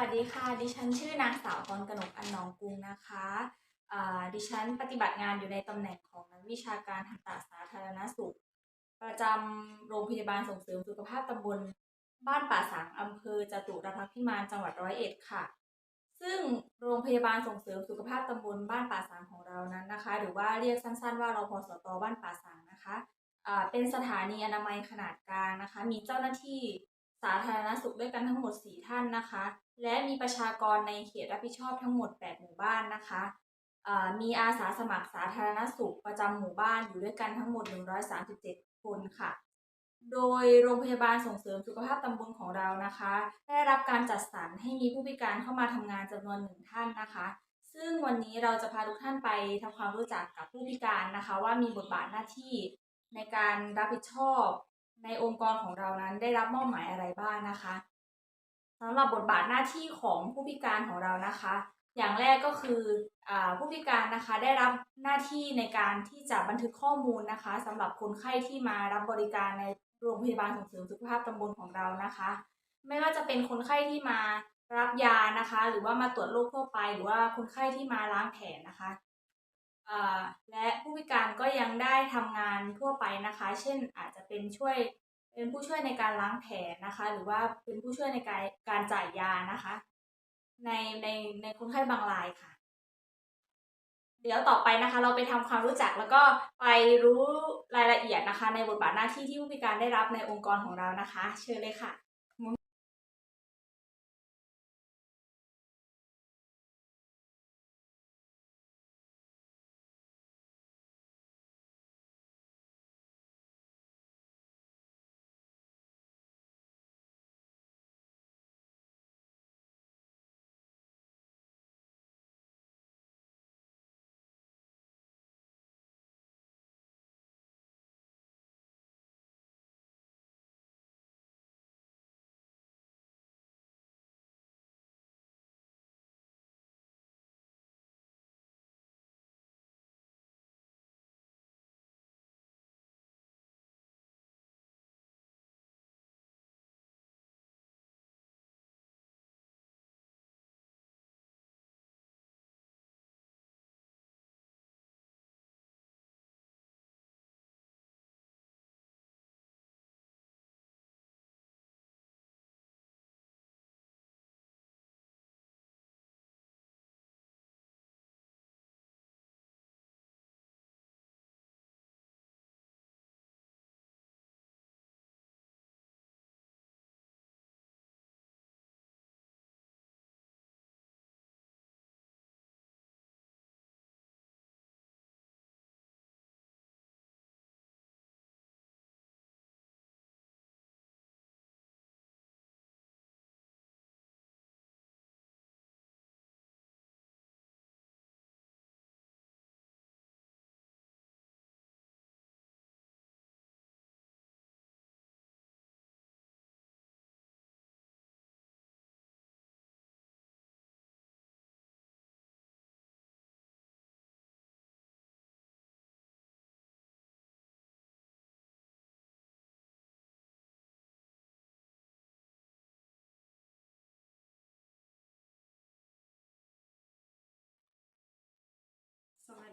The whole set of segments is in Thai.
วัสดีค่ะ ดิฉันชื่อนางสาวพรกนกอันนองกรุงนะคะอ่าดิฉันปฏิบัติงานอยู่ในตำแหน่งของนักวิชาการทันตสาธารณสุข ประจำโรงพยาบาลส่งเสริมสุขภาพตำบลบ้านป่าสังอำเภอจตุรพักษ์พิมานจังหวัดร้อยเอ็ดค่ะ ซึ่งโรงพยาบาลส่งเสริมสุขภาพตำบลบ้านป่าสังของเรานั้นนะคะ หรือว่าเรียกสั้นๆ ว่ารพสตบ้านป่าสังนะคะอ่าเป็นสถานีอนามัยขนาดกลางนะคะ มีเจ้าหน้าที่ สาธารณสุขด้วยกันทั้งหมด 4 ท่านนะคะ และมีประชากรในเขตรับผิดชอบทั้งหมด 8 หมู่บ้านนะคะมีอาสาสมัครสาธารณสุขประจำหมู่บ้านอยู่ด้วยกันทั้งหมด 137 คนค่ะ โดยโรงพยาบาลส่งเสริมสุขภาพตำบลของเรานะคะ ได้รับการจัดสรรให้มีผู้พิการเข้ามาทำงานจำนวนหนึ่งท่านนะคะ ซึ่งวันนี้เราจะพาทุกท่านไปทำความรู้จักกับผู้พิการนะคะ ว่ามีบทบาทหน้าที่ในการรับผิดชอบ ในองค์กรของเรานั้นได้รับมอบหมายอะไรบ้างนะคะสำหรับบทบาทหน้าที่ของผู้พิการของเรานะคะ อย่างแรกก็คืออผู้พิการนะคะได้รับหน้าที่ในการที่จะบันทึกข้อมูลนะคะสำหรับคนไข้ที่มารับบริการในโรงพยาบาลส่งเสริมสุขภาพตำบลของเรานะคะ ไม่ว่าจะเป็นคนไข้ที่มารับยานะคะ หรือว่ามาตรวจโรคทั่วไป หรือว่าคนไข้ที่มาล้างแผลนะคะ และผู้พิการก็ยังได้ทำงานทั่วไปนะคะ เช่นอาจจะเป็นช่วยเป็นผู้ช่วยในการล้างแผลนะคะ หรือว่าเป็นผู้ช่วยในการการจ่ายยานะคะ ในในในคนไข้บางรายค่ะ เดี๋ยวต่อไปนะคะ เราไปทำความรู้จักแล้วก็ไปรู้รายละเอียดนะคะ ในบทบาทหน้าที่ที่ผู้พิการได้รับในองค์กรของเรานะคะ เชิญเลยค่ะ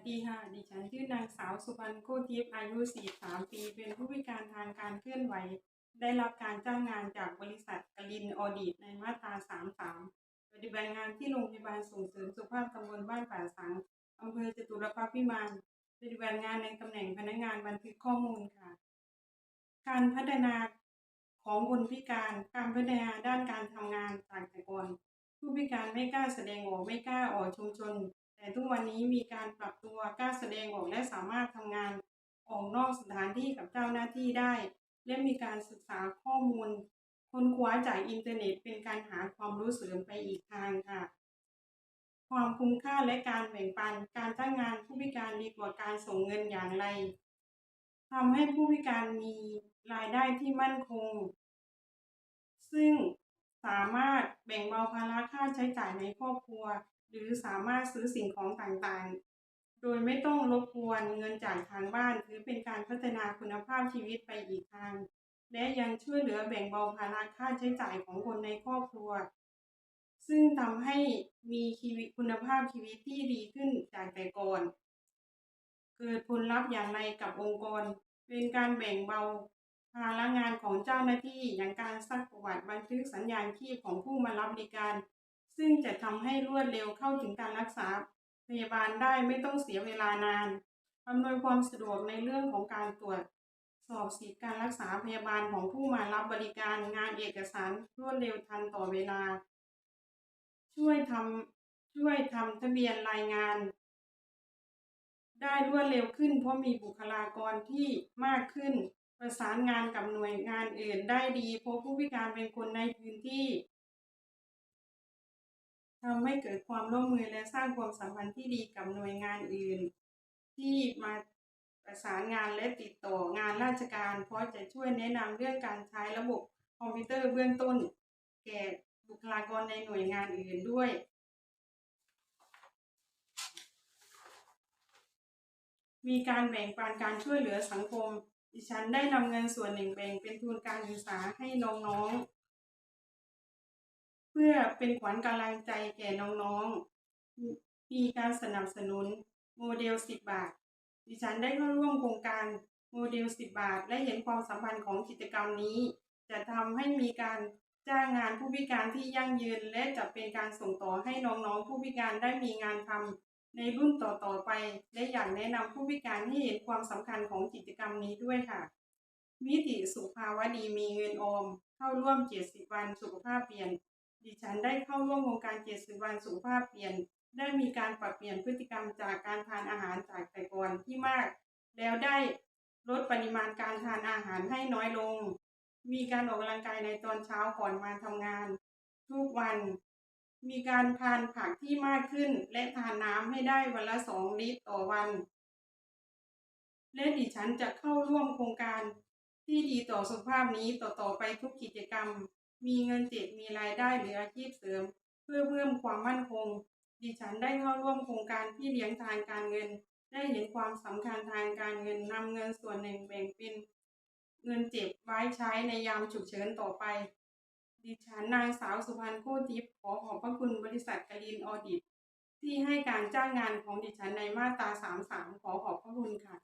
ดีค่ะ ดิฉันชื่อนางสาวสุวรรณโคทิพย์อายุ 43 ปี เป็นผู้พิการทางการเคลื่อนไหว ได้รับการจ้างงานจากบริษัทกลินออดิตในมาตรา 33 ปฏิบัติงานที่โรงพยาบาลส่งเสริมสุขภาพตำบลบ้านป่าสังอำเภอจตุรพักษ์พิมานปฏิบัติงานในตำแหน่งพนักงานบันทึกข้อมูลค่ะ การพัฒนาของคนพิการการพัฒนาด้านการทำงานจากแต่ก่อนผู้พิการไม่กล้าแสดงออกไม่กล้าออกชุมชน แต่ทุกวันนี้มีการปรับตัวกล้าแสดงออกและสามารถทำงานออกนอกสถานที่กับเจ้าหน้าที่ได้ และมีการศึกษาข้อมูล ค้นคว้าจากอินเทอร์เน็ตเป็นการหาความรู้เสริมไปอีกทางค่ะ ความคุ้มค่าและการแบ่งปันการจ้างงานผู้พิการดีกว่าการส่งเงินอย่างไรทำให้ผู้พิการมีรายได้ที่มั่นคง ซึ่งสามารถแบ่งเบาภาระค่าใช้จ่ายในครอบครัว หรือสามารถซื้อสิ่งของต่างๆ โดยไม่ต้องรบกวนเงินจากทางบ้านถือเป็นการพัฒนาคุณภาพชีวิตไปอีกทาง และยังช่วยเหลือแบ่งเบาภาระค่าใช้จ่ายของคนในครอบครัว ซึ่งทำให้มีชีวิตคุณภาพชีวิตที่ดีขึ้นจากแต่ก่อน เกิดผลลัพธ์อย่างไรกับองค์กร เป็นการแบ่งเบาภาระงานของเจ้าหน้าที่อย่างการซักประวัติบันทึกสัญญาณชีพของผู้มารับบริการ ซึ่งจะทำให้รวดเร็วเข้าถึงการรักษาพยาบาลได้ไม่ต้องเสียเวลานานอำนวยความสะดวกในเรื่องของการตรวจ สอบสิทธิการรักษาพยาบาลของผู้มารับบริการงานเอกสารรวดเร็วทันต่อเวลา ช่วยทำช่วยทำทะเบียนรายงาน ได้รวดเร็วขึ้นเพราะมีบุคลากรที่มากขึ้น ประสานงานกับหน่วยงานอื่นได้ดีเพราะผู้พิการเป็นคนในพื้นที่ ทำให้เกิดความร่วมมือและสร้างความสัมพันธ์ที่ดีกับหน่วยงานอื่น ที่มาประสานงานและติดต่องานราชการ เพราะจะช่วยแนะนำเรื่องการใช้ระบบคอมพิวเตอร์เบื้องต้น แก่บุคลากรในหน่วยงานอื่นด้วย มีการแบ่งปันการช่วยเหลือสังคม ดิฉันได้นำเงินส่วนหนึ่งแบ่งเป็นทุนการศึกษาให้น้องๆ เพื่อเป็นขวัญกำลังใจแก่น้องๆ มีการสนับสนุนโมเดล 10 บาท ดิฉันได้เข้าร่วมโครงการโมเดล 10 บาท และเห็นความสัมพันธ์ของกิจกรรมนี้ จะทำให้มีการจ้างงานผู้พิการที่ยั่งยืน และจะเป็นการส่งต่อให้น้องๆ ผู้พิการได้มีงานทำในรุ่นต่อๆไป และอยากแนะนำผู้พิการให้เห็นความสำคัญของกิจกรรมนี้ด้วยค่ะ มิติสุภาวดีมีเงินออม เข้าร่วม 70 วันสุขภาพเปลี่ยน ดิฉันได้เข้าร่วมโครงการ 70 วันสุขภาพเปลี่ยน ได้มีการปรับเปลี่ยนพฤติกรรมจากการทานอาหารจากแต่ก่อนที่มาก แล้วได้ลดปริมาณการทานอาหารให้น้อยลง มีการออกกำลังกายในตอนเช้าก่อนมาทำงาน ทุกวัน มีการทานผักที่มากขึ้น และทานน้ำให้ได้วันละ 2 ลิตรต่อวัน และดิฉันจะเข้าร่วมโครงการที่ดีต่อสุขภาพนี้ต่อๆไปทุกกิจกรรม มีเงินเจ็บมีรายได้หรืออาชีพเสริม เพื่อเพิ่มความมั่นคง ดิฉันได้เข้าร่วมโครงการพี่เลี้ยงทางการเงิน ได้เห็นความสำคัญทางการเงินนำเงินส่วนหนึ่งแบ่งเป็น เงินเจ็บไว้ใช้ในยามฉุกเฉินต่อไป ดิฉันนางสาวสุพรรณโคทิพย์ขอขอบพระคุณบริษัทกลินออดิตที่ให้การจ้างงานของดิฉันในมาตรา 33 ขอขอบพระคุณค่ะ